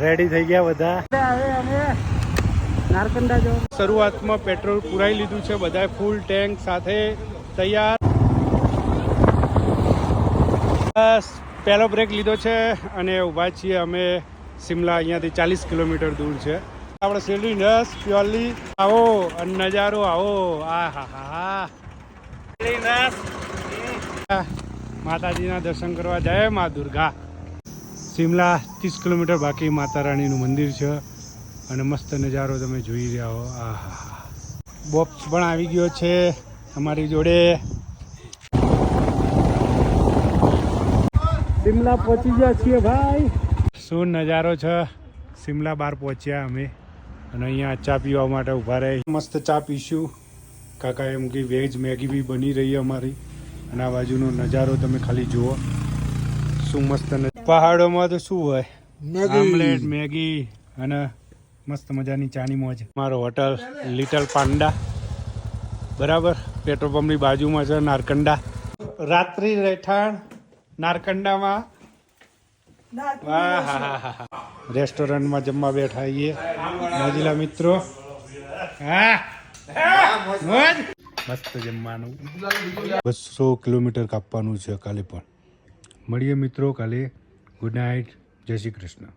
Ready થઈ ગયા બધા. હવે અમે નારકંડા જો શરૂઆતમાં પેટ્રોલ પુરાઈ લીધું છે બધા ફૂલ ટેન્ક સાથે તૈયાર. બસ પહેલો બ્રેક લીધો છે અને ઊભા છીએ અમે શિમલા અહીંયાથી ચાલીસ કિલોમીટર દૂર છે. આપણે શેરડી નસ પ્યોરલી આવો અને નજારો આવો. આ હા હા. માતાજીના દર્શન કરવા જય મા દુર્ગા. સિમલા ત્રીસ કિલોમીટર બાકી માતા રાણીનું મંદિર છે. અને મસ્ત નજારો તમે જોઈ રહ્યા હો. આ હા બોક્સ પણ આવી ગયો છે અમારી જોડે. શિમલા પહોંચી ગયા છીએ ભાઈ. શું નજારો છે? શિમલા બહાર પહોંચ્યા અમે. અને અહીંયા ચા પીવા માટે ઊભા રહે. મસ્ત ચા પીશું. કાકા એમ કે વેજ મેગી બી બની રહી અમારી. અને આ બાજુનો નજારો તમે ખાલી જુઓ. શું મસ્ત પહાડોમાં તો શું હોય? આમલેટ મેગી અને મસ્ત મજાની ચાની મોજ. મારો હોટલ લિટલ પાંડા. બરાબર? પેટ્રોલ પંપની બાજુમાં છે નારકંડા. રાત્રિ રહેઠાણ નારકંડામાં. રેસ્ટોરન્ટમાં જમવા બેઠા છીએ મોજીલા મિત્રો. હા. મસ્ત જમવાનું. બસો કિલોમીટર કાપવાનું છે કાલે પણ. મળીએ મિત્રો કાલે. Good night. જય શ્રી કૃષ્ણ.